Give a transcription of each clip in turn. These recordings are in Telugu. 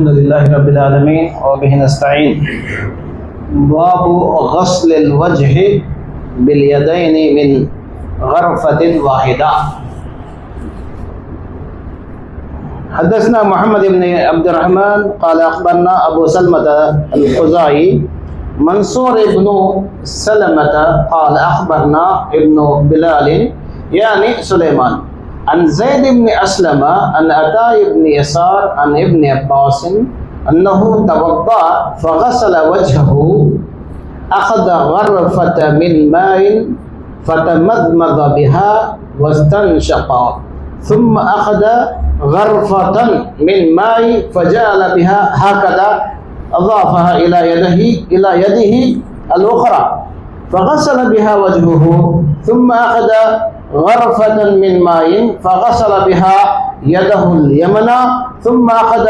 الحمد لله رب العالمين وبه نستعين. باب غسل الوجه باليدين من غرفة واحدة. حدثنا محمد بن عبد الرحمن قال أخبرنا أبو سلمة الخزاعي منصور بن سلمة قال أخبرنا ابن بلال يعني سليمان. عن زيد بن أسلم عن عطاء بن يسار عن ابن عباس أنه توضأ فغسل وجهه أخذ غرفة من ماء فتمضمض بها واستنشق ثم أخذ غرفة من ماء فجعل بها هكذا أضافها إلى يده إلى يده الأخرى فغسل بها وجهه ثم أخذ غرفة من ماء فغسل بها يده اليمنى ثم أخذ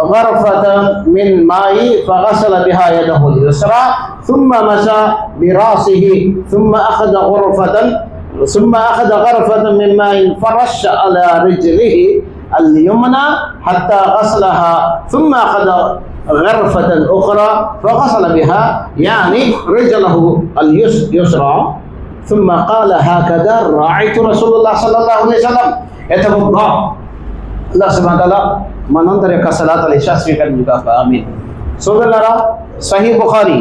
غرفة من ماء فغسل بها يده اليسرى ثم مسى برأسه ثم أخذ غرفة ثم أخذ غرفة من ماء فرش على رجله اليمنى حتى غسلها ثم أخذ غرفة أخرى فغسل بها يعني رجله اليسرى ثم قال هكذا راعيت رسول الله صلى الله عليه وسلم يتوضا అల్లా సుబ్హాన తాలా మనందరి యొక్క సలాతలు ఇషా స్వీకరించుగాక ఆమీన్ సోదరులారా సహీ బుఖారి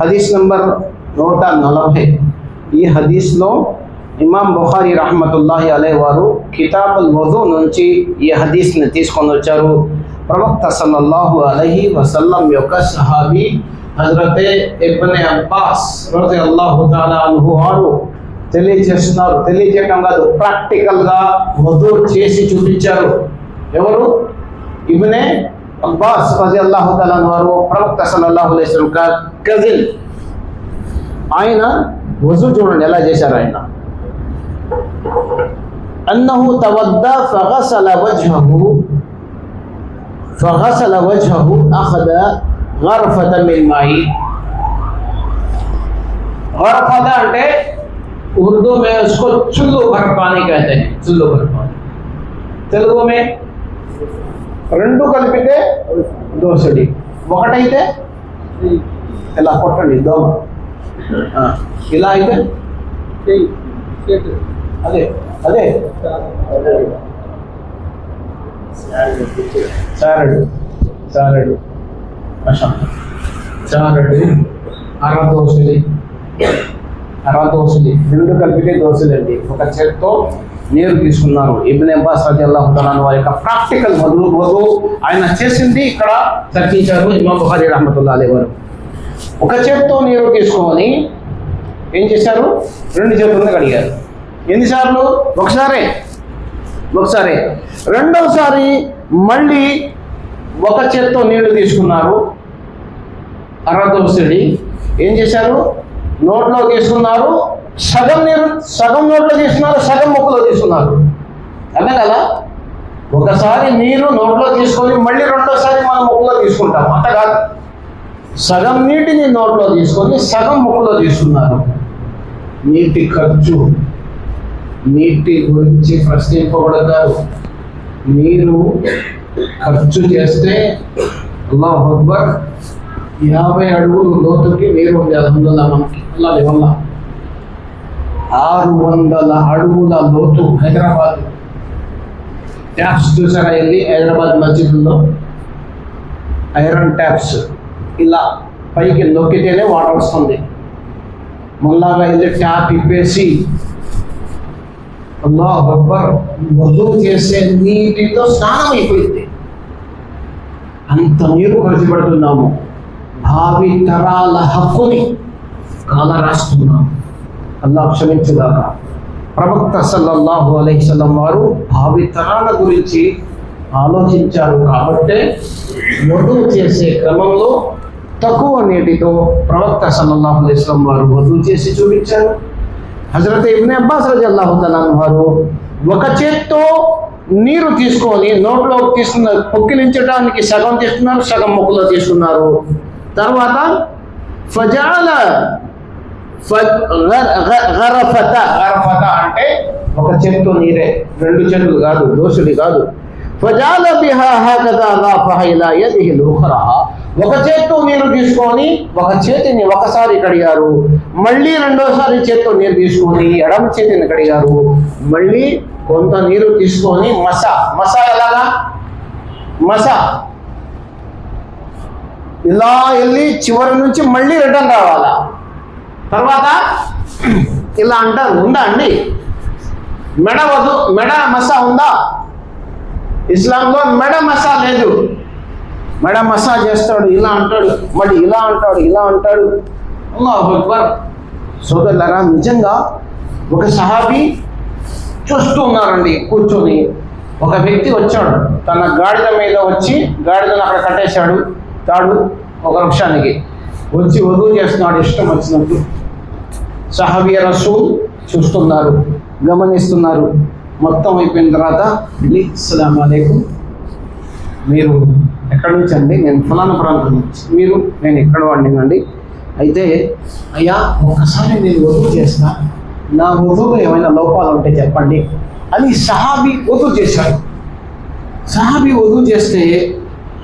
హదీస్ నంబర్ నూట నలభై ఈ హదీస్లో ఇమాం బుఖారి రహమతుల్లాహి అలే వారు కితాబుల్ వధు నుంచి ఈ హదీస్ని తీసుకొని వచ్చారు ప్రవక్త సల్లల్లాహు అలహి వసల్లం యొక్క సహాబీ హజరతే ఇబ్నే అబ్బాస్ రోజు అల్లాహు తాలా అనుహు వారు తెలియజేస్తున్నారు తెలియజేయటం కాదు ప్రాక్టికల్గా వధు చేసి చూపించారు ఎవరు ఇబ్నే అబ్బాస్ రజి అల్లాహు తాలా వారు ప్రవక్త సల్లల్లాహు అలైహి కజిన్ ఆయన వజు చూడండి ఎలా చేశారు ఆయన అన్నహు తవద్దా ఫగసల వజ్హహు فغسل وجهه أخذ గర్ఫత మిల్మాయి గర్ఫత అంటే उर्दू में उसको चुल्लू भर पानी कहते हैं चुल्लू भर पानी तेलुगु में రెండు కలిపితే దోసడి ఒకటైతే ఇలా కొట్టండి దోమ ఇలా అయితే అదే అదే సారడు సారడు సారడు చారడు అర దోసులి అర దోసులి రెండు కలిపితే దోసులండి ఒక చేత్తో నీరు తీసుకున్నారు. ఇబ్న్ అబ్బాస్ రజల్లాహు వారి యొక్క ప్రాక్టికల్ వధువు వధువు ఆయన చేసింది ఇక్కడ చర్చించారు ఇమాం బుహారీ రహమతుల్లా అలీ వారు. ఒక చేత్తో నీరు తీసుకొని ఏం చేశారు? రెండు చేతులను కడిగారు. ఎన్నిసార్లు? ఒకసారే. ఒకసారి. రెండవసారి మళ్ళీ ఒక చేత్తో నీళ్ళు తీసుకున్నారు. అరదోసిడి ఏం చేశారు? నోట్లో తీసుకున్నారు. సగం నీరు సగం నోట్లో తీసుకున్నారు సగం ముక్కలో తీసుకున్నారు. అర్థం కదా ఒకసారి నీరు నోట్లో తీసుకొని మళ్ళీ రెండోసారి మనం ముక్కులో తీసుకుంటాం. అంత కాదు. సగం నీటిని నోట్లో తీసుకొని సగం ముక్కులో తీసుకున్నారు. నీటి ఖర్చు. నీటి గురించి ప్రశ్నింపబడతారు. నీరు ఖర్చు చేస్తే అల్లాహ్ అక్బర్ యాభై అడుగులు లోతుకి నీరు ఉంది అల్హమ్దుల్లా మనకి అల్లా వల్ల ఆరు వందల అడుగుల లోతు హైదరాబాద్ ట్యాప్స్ చూసారా వెళ్ళి? హైదరాబాద్ మస్జిద్లో ఐరన్ ట్యాప్స్ ఇలా పైకి నొక్కితేనే వాటర్ వస్తుంది. మళ్ళాగా వెళ్ళి ట్యాప్ ఇప్పేసి అల్లా అక్బర్ వధు చేసే నీటితో స్నానం అయిపోయింది. అంత నీరు ఖర్చు పెడుతున్నాము. భావి తరాల హక్కుని కాల రాస్తున్నాం అల్లాహ్ క్షమించుగాక. ప్రవక్త సల్లల్లాహు అలైహిస్సలం వారు భావి తరాల గురించి ఆలోచించారు కాబట్టే వధువు చేసే క్రమంలో తక్కువ నీటితో ప్రవక్త సల్లల్లాహు అలైస్లం వారు వధువు చేసి చూపించారు. హజరత్ ఇబ్నే అబ్బాస్ రజి అల్లాహు వారు ఒక చేత్తో నీరు తీసుకొని నోట్లో తీసుకున్న పొక్కిలించడానికి సగం తీసుకున్నారు సగం ముక్కులో తీసుకున్నారు. తర్వాత ఫజాల గరఫత. గరఫత అంటే ఒక చెట్టు నీరే రెండు చెట్లు కాదు దోసుడి కాదు. ఫజాల బిహా హకదా దాఫహ ఇలా యదిహి ఉఖరా ఒక చేత్తో నీరు తీసుకొని ఒక చేతిని ఒకసారి కడిగారు మళ్ళీ రెండోసారి చేత్తో నీరు తీసుకొని ఎడమ చేతిని కడిగారు మళ్ళీ కొంత నీరు తీసుకొని మసా మసా ఎలాగా? మసా. ఇలా వెళ్ళి చివరి నుంచి మళ్ళీ రిటర్న్ రావాలా? తర్వాత ఇలా అంటారు ఉందా అండి? మెడ వదు మెడ మసా ఉందా? ఇస్లాంలో మెడ మసా లేదు. మెడ మసా చేస్తాడు ఇలా అంటాడు మళ్ళీ ఇలా అంటాడు ఇలా అంటాడు. అల్లాహు అక్బర్. సోదరులారా నిజంగా ఒక సహాబీ చూస్తూ ఉన్నారండి కూర్చొని. ఒక వ్యక్తి వచ్చాడు తన గాడిద మీద వచ్చి గాడిదను అక్కడ కట్టేశాడు. తాడు ఒక వృక్షానికి వచ్చి వధువు చేస్తున్నాడు ఇష్టం వచ్చినట్టు సహాబియ రసూల్ చూస్తున్నారు గమనిస్తున్నారు. మొత్తం అయిపోయిన తర్వాత అస్సలం అస్సలాము మీరు ఎక్కడి నుంచి అండి? నేను ఫలానా ప్రాంతం నుంచి. మీరు నేను ఎక్కడ వాడినండి అయితే అయ్యా ఒకసారి నేను వధువు చేసిన నా వధువులో ఏమైనా లోపాలు ఉంటే చెప్పండి. అని సహాబీ వధువు చేశాడు. సహాబీ వధువు చేస్తే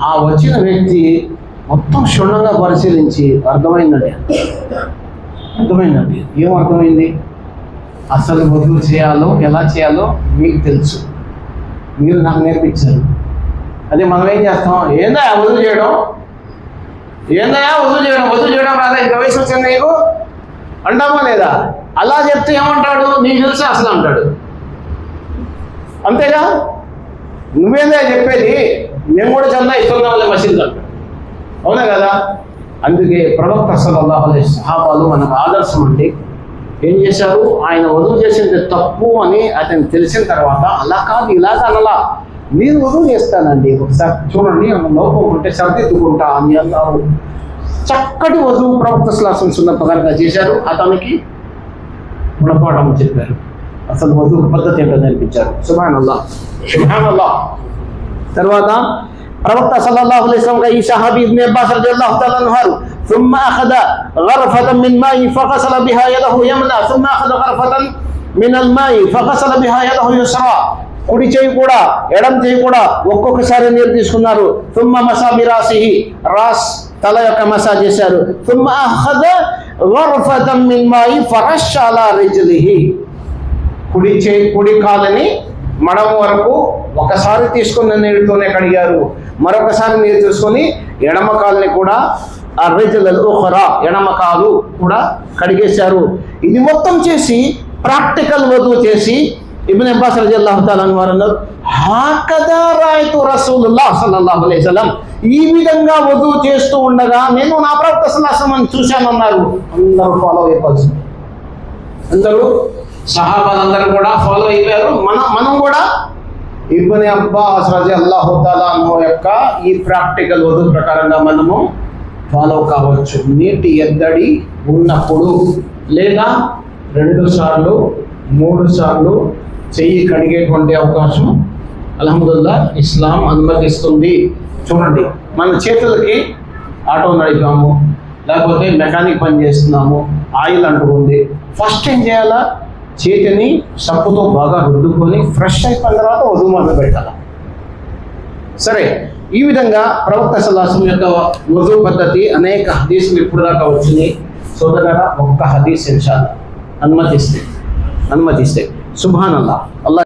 ఆ వచ్చిన వ్యక్తి మొత్తం క్షుణ్ణంగా పరిశీలించి అర్థమైందండి. అర్థమైందండి. ఏం అర్థమైంది? అసలు వదులు చేయాలో ఎలా చేయాలో మీకు తెలుసు. మీరు నాకు నేర్పించారు. అదే మనం ఏం చేస్తాం? ఏందా వదులు చేయడం? ఏందా వదులు చేయడం? వదులు చేయడం రాదా? ఇంకా వయసు వచ్చింది నీకు? అంటామా లేదా? అలా చెప్తే ఏమంటాడు? నీకు తెలిసి? అసలు అంటాడు. అంతేగా? నువ్వేందా చెప్పేది? మేము కూడా చందా ఇస్తున్నాంలే మసీద్ అవునా కదా? అందుకే ప్రవక్త సలల్లాహు అలై సహాబాలు మనకు ఆదర్శం అండి. ఏం చేశారు? ఆయన వధువు చేసింది తప్పు అని అతను తెలిసిన తర్వాత అలా కాదు ఇలాగ అనలా. నేను వధువు చేస్తానండి. ఒకసారి చూడండి లోపం ఉంటే సరిదిద్దుకుంటా అని అన్నారు. చక్కటి వధువు ప్రవక్త శ్లాసం సున్న ప్రకారంగా చేశారు. అతనికి గుణపాఠం చెప్పారు. అసలు వధువు పద్ధతి ఏంటో నేర్పించారు. సుభాన్ అల్లా తర్వాత ప్రవక్త సల్లల్లాహు అలైహి వసల్లం ఈ సహాబీ ఇబ్న్ అబ్బాస్ రదియల్లాహు తఆలా అన్హు ثم اخذ غرفة من ماء فغسل بها يده يمنى ثم اخذ غرفة من الماء فغسل بها يده يسرى కుడి చేయి కూడా ఎడం చేయి కూడా ఒక్కొక్కసారి నీరు తీసుకున్నారు తుమ్మ మసా బిరాసిహి రాస్ తల యొక్క మసాజ్ చేశారు తుమ్మ అఖద గర్ఫతం మిన్ మాయి ఫరష్ అలా రిజ్లిహి కుడి చేయి కుడి కాలని మడం వరకు ఒకసారి తీసుకున్న నీటితోనే కడిగారు. మరొకసారి నీరు తీసుకొని ఎడమకాలని కూడా అర్రెజల్ ఉఖరా ఎడమ ఎడమకాలు కూడా కడిగేశారు. ఇది మొత్తం చేసి ప్రాక్టికల్ వధువు చేసి ఇబ్న్ అబ్బాస్ రజల్లాహు తాలా వారు అన్నారు హాకదా రాయతు రసూలుల్లా సల్లల్లాహు అలైసలం ఈ విధంగా వధువు చేస్తూ ఉండగా నేను నా ప్రవక్త సల్లాహం అని చూశానన్నారు. అందరూ ఫాలో అయిపోవాల్సింది అందరూ సహాబాలందరూ కూడా ఫాలో అయిపోయారు. మనం మనం కూడా ఇబ్బంది అబ్బాస్ రజి అల్లాహు యొక్క ఈ ప్రాక్టికల్ వధు ప్రకారంగా మనము ఫాలో కావచ్చు. నీటి ఎద్దడి ఉన్నప్పుడు లేదా రెండు సార్లు మూడు సార్లు చెయ్యి కడిగేటువంటి అవకాశం అలహదుల్లా ఇస్లాం అనుమతిస్తుంది. చూడండి మన చేతులకి ఆటో నడిపాము లేకపోతే మెకానిక్ పని చేస్తున్నాము ఆయిల్ అంటుకుంది ఫస్ట్ ఏం చేయాలా? చేతిని సప్పుతో బాగా రుద్దుకొని ఫ్రెష్ అయిపోయిన తర్వాత వధువు మొదలు పెట్టాలి సరే ఈ విధంగా ప్రవక్త సలాసం యొక్క వధువు పద్ధతి అనేక హదీసులు ఇప్పుడు దాకా వచ్చినాయి సోదరగా ఒక్క హదీస్ ఇన్షాల్లా అనుమతిస్తే అనుమతిస్తే. సుభాన్ అల్లా అల్లా